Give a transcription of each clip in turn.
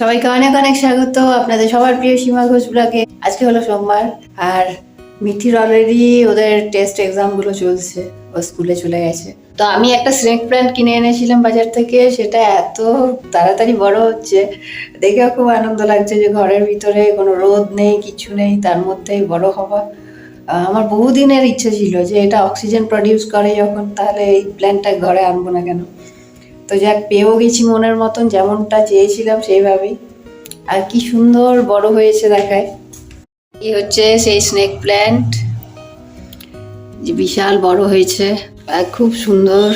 সবাইকে অনেক অনেক স্বাগত আপনাদের সবার প্রিয় সীমা ঘোষ ব্লগে। আজকে হলো সোমবার, আর মিঠির অলরেডি ওদের টেস্ট এক্সামগুলো চলছে, ও স্কুলে চলে গেছে। তো আমি একটা স্নেক প্ল্যান্ট কিনে এনেছিলাম বাজার থেকে, সেটা এত তাড়াতাড়ি বড় হচ্ছে, দেখেও খুব আনন্দ লাগছে যে ঘরের ভিতরে কোনো রোদ নেই, কিছু নেই, তার মধ্যেই বড় হওয়া। আমার বহুদিনের ইচ্ছে ছিল যে এটা অক্সিজেন প্রডিউস করে যখন, তাহলে এই প্ল্যান্টটা ঘরে আনব না কেন? তো যাক, পেয়েও গেছি মনের মতন, যেমনটা চেয়েছিলাম সেইভাবেই। আর কি সুন্দর বড় হয়েছে দেখায়। এই হচ্ছে সেই স্নেক প্ল্যান্ট যে বিশাল বড় হয়েছে। আর খুব সুন্দর,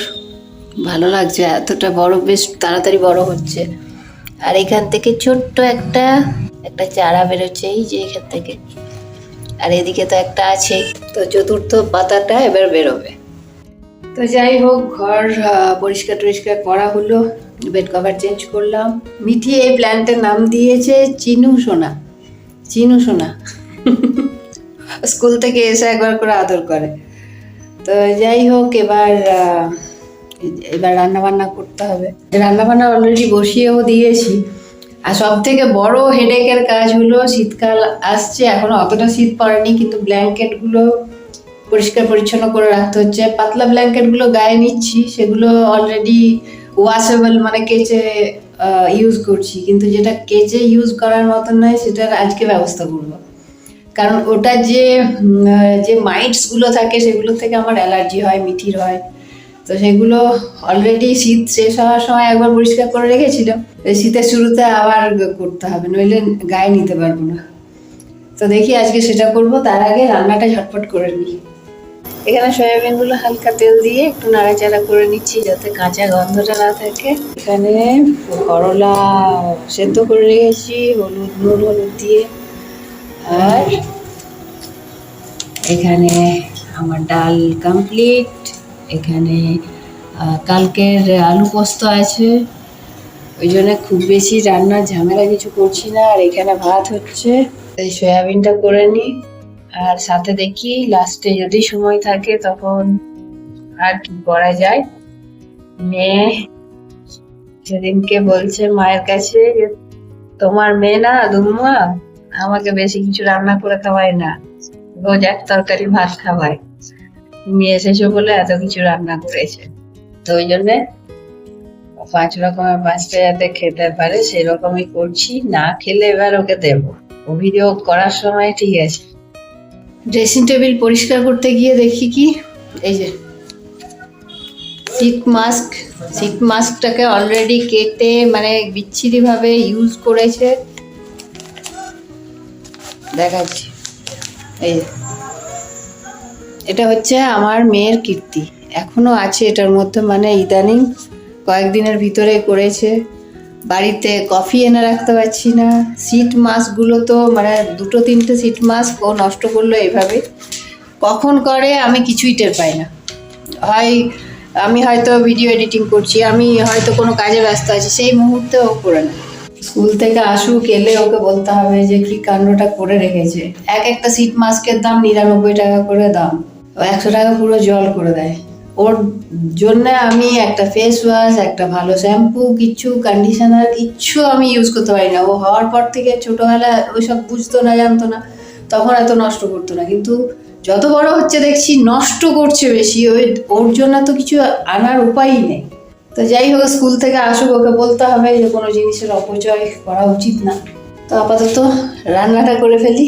ভালো লাগছে, এতটা বড়, বেশ তাড়াতাড়ি বড় হচ্ছে। আর এখান থেকে ছোট্ট একটা একটা চারা বেরোচ্ছে, এই যে এখান থেকে। আর এদিকে তো একটা আছে, তো চতুর্থ পাতাটা এবার বেরোবে। তো যাই হোক, ঘর পরিষ্কার টরিষ্কার করা হলো বেড কভার চেঞ্জ করলাম। মিঠি এই প্ল্যান্টের নাম দিয়েছে, চিনু সোনা চিনু সোনা। স্কুল থেকে এসে একবার করে আদর করে। তো যাই হোক, এবার এবার রান্না বান্না করতে হবে। রান্না বান্না অলরেডি বসিয়েও দিয়েছি। আর সব থেকে বড় হেডেকের কাজ হলো, শীতকাল আসছে, এখনও অতটা শীত পড়েনি, কিন্তু ব্ল্যাঙ্কেটগুলো পরিষ্কার পরিচ্ছন্ন করে রাখতে হচ্ছে। পাতলা ব্ল্যাঙ্কেটগুলো গায়ে নিচ্ছি, সেগুলো অলরেডি ওয়াশেবল মানে কেচে ইউজ করছি। কিন্তু যেটা কেচে ইউজ করার মতন নয়, সেটার আজকে ব্যবস্থা করব। কারণ ওটা যে যে মাইটসগুলো থাকে সেগুলো থেকে আমার অ্যালার্জি হয় মিঠির হয়। তো সেগুলো অলরেডি শীত শেষ হওয়ার সময় একবার পরিষ্কার করে রেখেছিলাম। শীতের শুরুতে আবার করতে হবে, নইলে গায়ে নিতে পারব না। তো দেখি আজকে সেটা করব, তার আগে রান্নাটা ঝটপট করে নিই। এখানে সয়াবিনগুলো হালকা তেল দিয়ে একটু নাড়াচাড়া করে নিচ্ছি যাতে কাঁচা গন্ধটা না থাকে। এখানে করলা সেদ্ধ করে রেখেছি, হলুদ নুন, হলুদ দিয়ে। আর এখানে আমার ডাল কমপ্লিট এখানে কালকের আলু পোস্ত আছে। ওই জন্য খুব বেশি রান্নার ঝামেলা কিছু করছি না। আর এখানে ভাত হচ্ছে। এই সয়াবিনটা করে নিই। আর সাথে দেখি লাস্টে যদি সময় থাকে তখন আর কি করা যায়? মেয়ে, সেদিনকে বলছে মায়ের কাছে তোমার মেয়ে না দুমা আমাকে বেশি কিছু রান্না করে খাওয়ায় না, রোজ এক তরকারি ভাত খাওয়ায়। তুমি এসেছ বলে এত কিছু রান্না করেছে। তো ওই জন্যে পাঁচ রকমের পাঁচটা যাতে খেতে পারে সেরকমই করছি, না খেলে এবার ওকে দেব। অভিযোগ করার সময় ঠিক আছে। ড্রেসিং টেবিল পরিষ্কার করতে গিয়ে দেখি কি? এই যে সিট মাস্ক সিট মাস্কটাকে অলরেডি কেটে মানে বিচ্ছিরিভাবে ইউজ করেছে। দেখাচ্ছি। এই যে। এটা হচ্ছে আমার মেয়ের কীর্তি। এখনও আছে এটার মধ্যে মানে ইদানিং কয়েকদিনের ভিতরে করেছে। বাড়িতে কফি এনে রাখতে পারছি না। সিট মাস্কগুলো তো মানে দুটো তিনটে সিট মাস্ক ও নষ্ট করল এইভাবে। কখন করে আমি কিছুই টের পাই না। হয় আমি হয়তো ভিডিও এডিটিং করছি আমি হয়তো কোনো কাজে ব্যস্ত আছি সেই মুহূর্তে ও করে না। স্কুল থেকে আসুক এলে ওকে বলতে হবে যে কি কাণ্ডটা করে রেখেছে। এক একটা সিট মাস্কের দাম নিরানব্বই টাকা করে দাম। একশো টাকা পুরো জল করে দেয়। ওর জন্য আমি একটা ফেস ওয়াশ একটা ভালো শ্যাম্পু কিচ্ছু কন্ডিশনার কিচ্ছু আমি ইউজ করতে পারি না। ও হওয়ার পর থেকে ছোটোবেলা ওইসব বুঝতো না, জানতো না। তখন এত নষ্ট করতো না। কিন্তু যত বড় হচ্ছে দেখছি নষ্ট করছে বেশি। ওই ওর জন্য তো কিছু আনার উপায়ই নেই। তো যাই হোক স্কুল থেকে আসুক, ওকে বলতে হবে যে কোনো জিনিসের অপচয় করা উচিত না। তো আপাতত রান্নাটা করে ফেলি।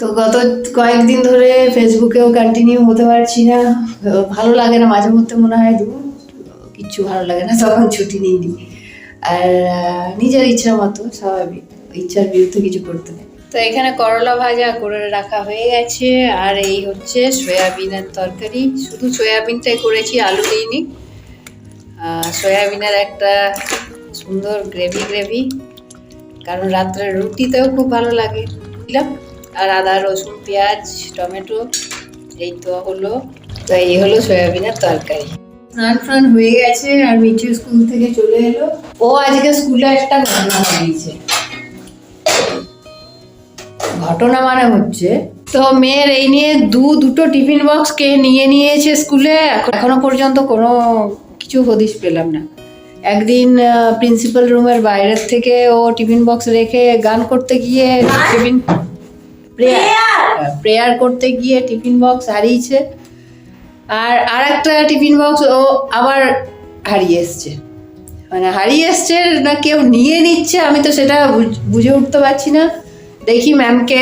তো গত কয়েকদিন ধরে ফেসবুকেও কন্টিনিউ হতে পারছি না। ভালো লাগে না, মাঝে মধ্যে মনে হয় দু কিচ্ছু ভালো লাগে না, তখন ছুটি নিই নি আর নিজের ইচ্ছা মতো, স্বাভাবিক, ইচ্ছার বিরুদ্ধে কিছু করতে নেই। তো এখানে করলা ভাজা করে রাখা হয়ে গেছে, আর এই হচ্ছে সয়াবিনের তরকারি। শুধু সয়াবিনটাই করেছি, আলু দিইনি। সয়াবিনের একটা সুন্দর গ্রেভি গ্রেভি। কারণ রাত্রে রুটিতেও খুব ভালো লাগে। দিলাম। আর আদা রসুন পেঁয়াজ টমেটো এই তো হলো। তো এই হলো সয়াবিনের তরকারি। স্নান ফান হয়ে গেছে আর মিঠু স্কুল থেকে চলে এলো। ও আজকে স্কুলে একটা ঘটনা হয়েছে ঘটনা মানে হচ্ছে তো মেয়ের এই নিয়ে দু দুটো টিফিন বক্স কে নিয়ে নিয়েছে স্কুলে এখনও পর্যন্ত কোনো কিছু হদিশ পেলাম না। একদিন প্রিন্সিপাল রুমের বাইরের থেকে ও টিফিন বক্স রেখে গান করতে গিয়ে টিফিন প্রেয়ার প্রেয়ার করতে গিয়ে টিফিন বক্স হারিয়েছে। আর আর একটা টিফিন বক্স ও আবার হারিয়ে এসছে। মানে হারিয়ে এসছে না কেউ নিয়ে নিচ্ছে আমি তো সেটা বুঝ- উঠতে পারছি না। দেখি ম্যামকে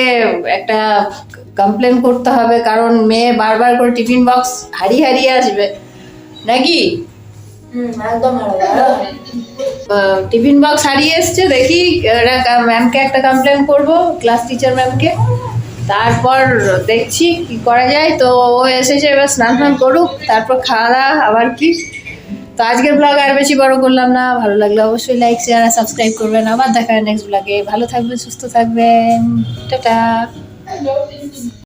একটা কমপ্লেন করতে হবে কারণ মেয়ে বারবার করে টিফিন বক্স হারিয়ে হারিয়ে আসবে। নাকি? একদম টিফিন বক্স হারিয়ে এসছে দেখি ম্যামকে একটা কমপ্লেন করব ক্লাস টিচার ম্যামকে তারপর দেখছি কি করা যায়। তো ও এসেছে, এবার স্নান ফান করুক, তারপর খাওয়া দাওয়া আবার কি? তো আজকের ব্লগ আর বেশি বড় করলাম না। ভালো লাগলে অবশ্যই লাইক শেয়ার সাবস্ক্রাইব করবেন। আবার দেখা নেক্সট ব্লগে ভালো থাকবেন, সুস্থ থাকবেন। টাটা।